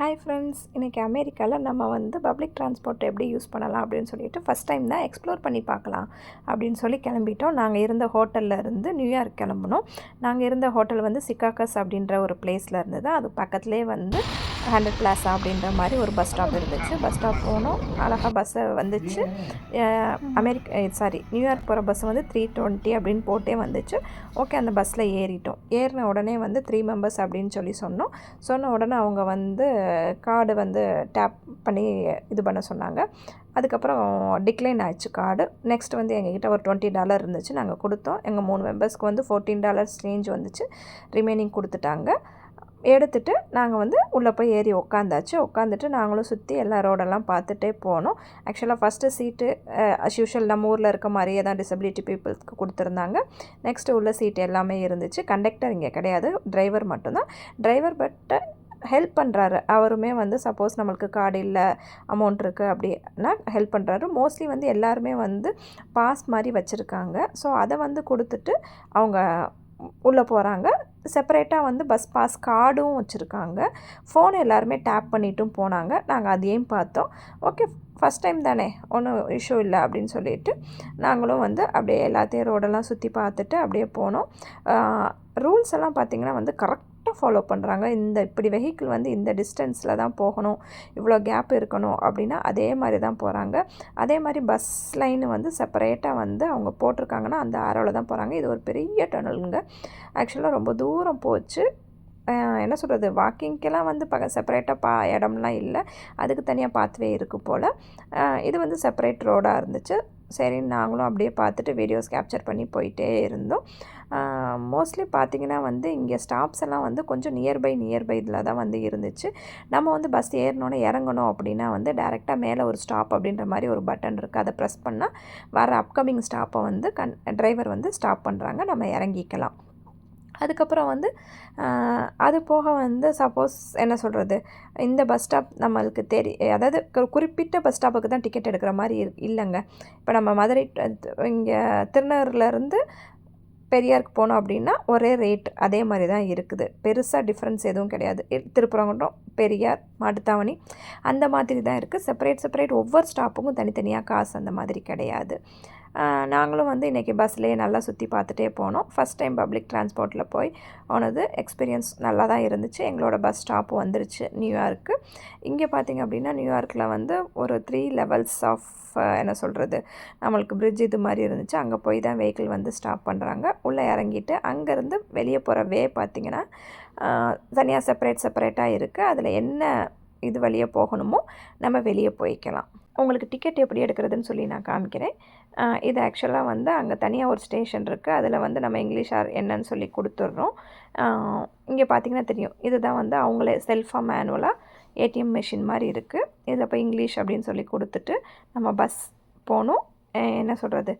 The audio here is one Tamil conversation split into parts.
ஹாய் ஃப்ரெண்ட்ஸ் இன்றைக்கி அமெரிக்காவில் நம்ம வந்து பப்ளிக் டிரான்ஸ்போர்ட் எப்படி யூஸ் பண்ணலாம் அப்படின்னு சொல்லிட்டு ஃபஸ்ட் டைம் தான் எக்ஸ்ப்ளோர் பண்ணி பார்க்கலாம் அப்படின்னு சொல்லி கிளம்பிட்டோம். நாங்கள் இருந்த ஹோட்டலில் இருந்து நியூயார்க் கிளம்புனோம். நாங்கள் இருந்த ஹோட்டல் வந்து சிக்காக்கஸ் அப்படின்ற ஒரு பிளேஸில் இருந்தது. அது பக்கத்துலேயே வந்து ஹண்ட்ரட் பிளாஸா அப்படின்ற மாதிரி ஒரு பஸ் ஸ்டாப் இருந்துச்சு. பஸ் ஸ்டாப் போனோம். அழகாக பஸ்ஸை வந்துச்சு. அமெரிக்கா சாரி நியூயார்க் போகிற பஸ் வந்து த்ரீ டுவெண்ட்டி அப்படின்னு போட்டே வந்துச்சு. ஓகே அந்த பஸ்ஸில் ஏறிட்டோம். ஏறின உடனே வந்து த்ரீ மெம்பர்ஸ் அப்படின்னு சொல்லி சொன்னோம். சொன்ன உடனே அவங்க வந்து கார்டு வந்து டேப் பண்ணி இது பண்ண சொன்னாங்க. அதுக்கப்புறம் டிக்ளைன் ஆயிடுச்சு கார்டு நெக்ஸ்ட் வந்து எங்ககிட்ட ஒரு டுவெண்ட்டி டாலர் இருந்துச்சு. நாங்கள் கொடுத்தோம். எங்கள் மூணு மெம்பர்ஸ்க்கு வந்து ஃபோர்டீன் டாலர்ஸ் ரேஞ்ச் வந்துச்சு. ரிமைனிங் கொடுத்துட்டாங்க. எடுத்துட்டு நாங்கள் வந்து உள்ளே போய் ஏறி உக்காந்தாச்சு. உட்காந்துட்டு நாங்களும் சுற்றி எல்லா ரோடெல்லாம் பார்த்துட்டே போனோம். ஆக்சுவலாக ஃபஸ்ட்டு சீட்டு அஸ் யூஷுவல் நம்ம ஊரில் இருக்க மாதிரியே தான் டிசபிலிட்டி பீப்புள்ஸ்க்கு கொடுத்துருந்தாங்க. நெக்ஸ்ட்டு உள்ள சீட் எல்லாமே இருந்துச்சு. கண்டக்டர் இங்கே கிடையாது. டிரைவர் மட்டும்தான் டிரைவர் பட் ஹெல்ப் பண்ணுறாரு அவருமே வந்து சப்போஸ் நம்மளுக்கு கார்டு இல்லை அமௌண்ட் இருக்குது அப்படின்னா ஹெல்ப் பண்ணுறாரு மோஸ்ட்லி வந்து எல்லாருமே வந்து பாஸ் மாதிரி வச்சுருக்காங்க. ஸோ அதை வந்து கொடுத்துட்டு அவங்க உள்ளே போகிறாங்க செப்பரேட்டாக வந்து பஸ் பாஸ் கார்டும் வச்சுருக்காங்க. ஃபோன் எல்லாருமே டேப் பண்ணிட்டும் போனாங்க. நாங்கள் அதையும் பார்த்தோம். ஓகே ஃபஸ்ட் டைம் தானே ஒன்றும் இஷ்யூ இல்லை அப்படின்னு சொல்லிட்டு நாங்களும் வந்து அப்படியே எல்லாத்தையும் ரோடெல்லாம் சுற்றி பார்த்துட்டு அப்படியே போனோம். ரூல்ஸ் எல்லாம் பார்த்திங்கன்னா வந்து கரெக்ட் கரெக்டாக ஃபாலோ பண்ணுறாங்க இந்த இப்படி வெஹிக்கிள் வந்து இந்த டிஸ்டன்ஸில் தான் போகணும். இவ்வளோ கேப் இருக்கணும் அப்படின்னா அதே மாதிரி தான் போகிறாங்க அதே மாதிரி பஸ் லைன் வந்து செப்பரேட்டாக வந்து அவங்க போட்டிருக்காங்கன்னா அந்த ஆரோவில் தான் போகிறாங்க இது ஒரு பெரிய டனலுங்க ஆக்சுவலாக ரொம்ப தூரம் போச்சு. என்ன சொல்கிறது வாக்கிங்க்கெல்லாம் வந்து பக செப்பரேட்டாக பா இடம்லாம் இல்லை. அதுக்கு தனியாக பாத்வே இருக்குது போல். இது வந்து செப்பரேட் ரோடாக இருந்துச்சு. சரின்னு நாங்களும் அப்படியே பார்த்துட்டு வீடியோஸ் கேப்சர் பண்ணி போயிட்டே இருந்தோம். மோஸ்ட்லி பார்த்திங்கன்னா வந்து இங்கே ஸ்டாப்ஸ் எல்லாம் வந்து கொஞ்சம் நியர்பை நியர்பை இதில் தான் வந்து இருந்துச்சு. நம்ம வந்து பஸ் ஏறினோன்னே இறங்கணும் அப்படின்னா வந்து டேரெக்டாக மேலே ஒரு ஸ்டாப் அப்படின்ற மாதிரி ஒரு பட்டன் இருக்குது அதை ப்ரெஸ் பண்ணால் வர அப்கமிங் ஸ்டாப்பை வந்து கண் டிரைவர் வந்து ஸ்டாப் பண்ணுறாங்க நம்ம இறங்கிக்கலாம். அதுக்கப்புறம் வந்து அது போக வந்து சப்போஸ் என்ன சொல்கிறது இந்த பஸ் ஸ்டாப் நம்மளுக்கு தெரி அதாவது குறிப்பிட்ட பஸ் ஸ்டாப்புக்கு தான் டிக்கெட் எடுக்கிற மாதிரி இல்லைங்க. இப்போ நம்ம மதுரை இங்கே திருநகர்லேருந்து பெரியாருக்கு போனோம் அப்படின்னா ஒரே ரேட் அதே மாதிரி தான் இருக்குது. பெருசாக டிஃப்ரென்ஸ் எதுவும் கிடையாது. திருப்பரங்குன்றம் பெரியார் மாட்டுத்தாவணி அந்த மாதிரி தான் இருக்குது செப்பரேட் செப்பரேட் ஒவ்வொரு ஸ்டாப்புக்கும் தனித்தனியாக காசு அந்த மாதிரி கிடையாது. நாங்களும் வந்து இன்றைக்கி பஸ்லேயே நல்லா சுற்றி பார்த்துட்டே போனோம். ஃபஸ்ட் டைம் பப்ளிக் டிரான்ஸ்போர்ட்டில் போய் ஆனது எக்ஸ்பீரியன்ஸ் நல்லா தான் இருந்துச்சு. எங்களோட பஸ் ஸ்டாப்பு வந்துருச்சு நியூயார்க்கு இங்கே பார்த்திங்க அப்படின்னா நியூயார்க்கில் வந்து ஒரு த்ரீ லெவல்ஸ் ஆஃப் என்ன சொல்கிறது நம்மளுக்கு பிரிட்ஜ் இது மாதிரி இருந்துச்சு. அங்கே போய் தான் வெஹிக்கிள் வந்து ஸ்டாப் பண்ணுறாங்க உள்ளே இறங்கிட்டு அங்கேருந்து வெளியே போகிற வே பார்த்திங்கன்னா தனியாக செப்பரேட் செப்பரேட்டாக இருக்குது அதில் என்ன இது வழியாக போகணுமோ நம்ம வெளியே போய்க்கலாம். உங்களுக்கு டிக்கெட் எப்படி எடுக்கிறதுன்னு சொல்லி நான் காமிக்கிறேன். இது ஆக்சுவலாக வந்து அங்கே தனியாக ஒரு ஸ்டேஷன் இருக்குது அதில் வந்து நம்ம இங்கிலீஷ் ஆர் என்னன்னு சொல்லி கொடுத்துட்றோம் இங்கே பார்த்திங்கன்னா தெரியும். இதுதான் வந்து அவங்களே செல்ஃபாக மேனுவலாக ஏடிஎம் மிஷின் மாதிரி இருக்குது இதில் போய் இங்கிலீஷ் அப்படின்னு சொல்லி கொடுத்துட்டு நம்ம பஸ் போகணும். என்ன சொல்கிறது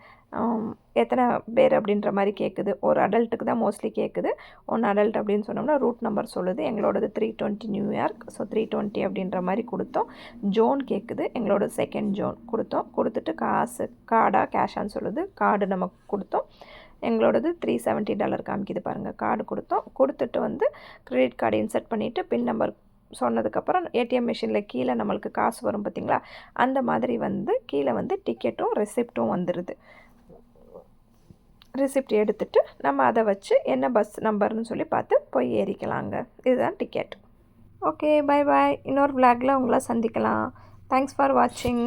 எத்தனை பேர் அப்படின்ற மாதிரி கேட்குது ஒரு அடல்ட்டுக்கு தான் மோஸ்ட்லி கேட்குது ஒன் அடல்ட் அப்படின்னு சொன்னோம்னா ரூட் நம்பர் சொல்லுது. எங்களோடது three twenty New York so three twenty அப்படின்ற மாதிரி கொடுத்தோம். ஜோன் கேட்குது எங்களோட செகண்ட் ஜோன் கொடுத்தோம். கொடுத்துட்டு காசு கார்டாக கேஷான்னு சொல்லுது. கார்டு நமக்கு கொடுத்தோம். எங்களோடது த்ரீ செவன்ட்டி டாலர் காமிக்குது பாருங்கள் கார்டு கொடுத்தோம். கொடுத்துட்டு வந்து க்ரெடிட் கார்டு இன்சர்ட் பண்ணிவிட்டு பின் நம்பர் சொன்னதுக்கப்புறம் ஏடிஎம் மிஷினில் கீழே நம்மளுக்கு காசு வரும் பார்த்திங்களா? அந்த மாதிரி வந்து கீழே வந்து டிக்கெட்டும் ரெசிப்டும் வந்துடுது ரிசிப்ட் எடுத்துட்டு நம்ம அதை வச்சு என்ன பஸ் நம்பர்னு சொல்லி பார்த்து போய் ஏறிக்கலாங்க. இதுதான் டிக்கெட் ஓகே பாய் பாய் இன்னொரு விளாகில் உங்களை சந்திக்கலாம். தேங்க்ஸ் ஃபார் வாட்சிங்